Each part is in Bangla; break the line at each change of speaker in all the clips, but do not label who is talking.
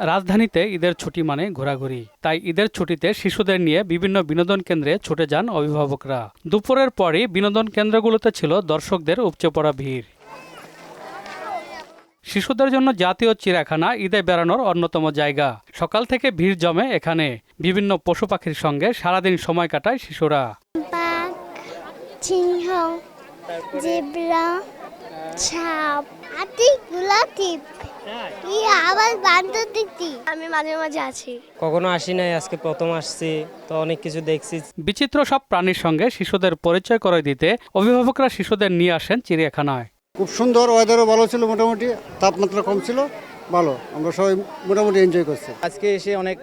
রাজধানীতে ঈদের ছুটি মানে ঘোরাঘুরি। তাই ঈদের ছুটিতে শিশুদের নিয়ে বিভিন্ন বিনোদন কেন্দ্রে ছুটে যান অভিভাবকরা। দুপুরের পরই বিনোদন কেন্দ্রগুলোতে ছিল দর্শকদের উপচে পড়া ভিড়। শিশুদের জন্য জাতীয় চিড়িয়াখানা ঈদে বেড়ানোর অন্যতম জায়গা। সকাল থেকে ভিড় জমে এখানে। বিভিন্ন পশু পাখির সঙ্গে সারাদিন সময় কাটায় শিশুরা।
জেব্রা গুলাটিপ কি আবার বান্দর দেখতি আমি মাঝে মাঝে আছি।
কখনো আসি নাই আজকে প্রথম আসছি তো অনেক কিছু দেখছি।
বিচিত্র সব প্রাণীর সঙ্গে শিশুদের পরিচয় করে দিতে অভিভাবকরা শিশুদের নিয়ে আসেন চিড়িয়াখানায়।
খুব সুন্দর ওয়েদারও ভালো ছিল মোটামুটি তাপমাত্রা কম ছিল ভালো আমরা সবাই মোটামুটি এনজয় করছি।
আজকে এসে অনেক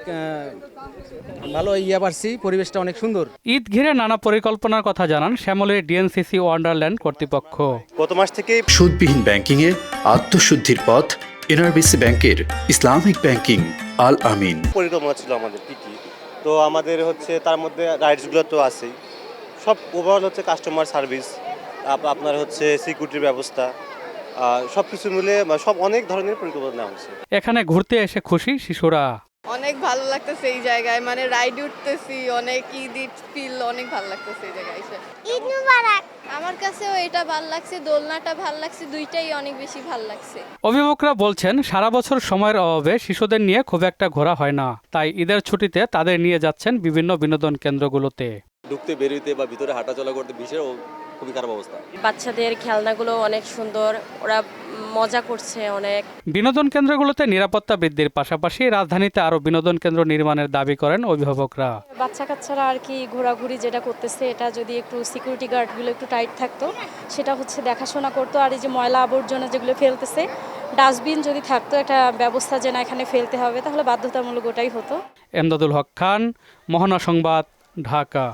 ভালো ইয়া পারছি পরিবেশটা অনেক সুন্দর।
ঈদ ঘিরে নানা পরিকল্পনার কথা জানান শ্যামলের ডিএনসিসি ওয়ান্ডারল্যান্ড কর্তৃপক্ষ।
গত মাস থেকে
সুদবিহীন ব্যাংকিংয়ের আত্মশুদ্ধির পথ এনআরবিসি ব্যাংকের ইসলামিক ব্যাংকিং আল আমিন।
পরিকল্পনা ছিল আমাদের কি কি তো আমাদের হচ্ছে তার মধ্যে রাইডসগুলো তো আছেই। সব ওভারঅল হচ্ছে কাস্টমার সার্ভিস আপনার হচ্ছে সিকিউরিটির ব্যবস্থা সব কিছু মিলে মানে সব অনেক ধরনের পরিকল্পনা হয়েছে। হচ্ছে
এখানে ঘুরতে এসে খুশি শিশুরা।
অনেক ভালো লাগতেছে এই জায়গায়। মানে রাইড উঠতেছি অনেক ঈদ ঈদ ফিল অনেক ভালো লাগতেছে এই জায়গায় এসে।
ঈদ মুবারক।
আমার কাছেও এটা ভালো লাগছে দোলনাটা ভালো লাগছে দুইটাই অনেক বেশি ভালো লাগছে।
অভিভাবকরা বলছেন সারা বছর সময়ের অভাবে শিশুদের নিয়ে খুব একটা ঘোরা হয় না। তাই ঈদের ছুটিতে তাদের নিয়ে যাচ্ছেন বিভিন্ন বিনোদন কেন্দ্রগুলোতে।
ঢুকতে বেরোতে বা ভিতরে হাঁটাচলা করতে ভীষণ খুবই খারাপ অবস্থা।
বাচ্চাদের খেলনাগুলো অনেক সুন্দর ওরা মজা করছে অনেক।
বিনোদন কেন্দ্রগুলোতে নিরাপত্তা বৃদ্ধির পাশাপাশি রাজধানীতে আরও বিনোদন কেন্দ্র নির্মাণের দাবি করেন অভিভাবকরা।
বাচ্চা কাচ্চারা আর কি ঘোরাঘুরি যেটা করতেছে এটা যদি একটু সিকিউরিটি গার্ডগুলো একটু টাইট থাকতো সেটা হচ্ছে দেখাশোনা করতো। আর এই যে ময়লা আবর্জনা যেগুলো ফেলতেছে ডাস্টবিন যদি থাকতো একটা ব্যবস্থা যে না এখানে ফেলতে হবে তাহলে বাধ্যতামূলক ওটাই হতো।
এমদাদুল হক খান মহানা সংবাদ ঢাকা।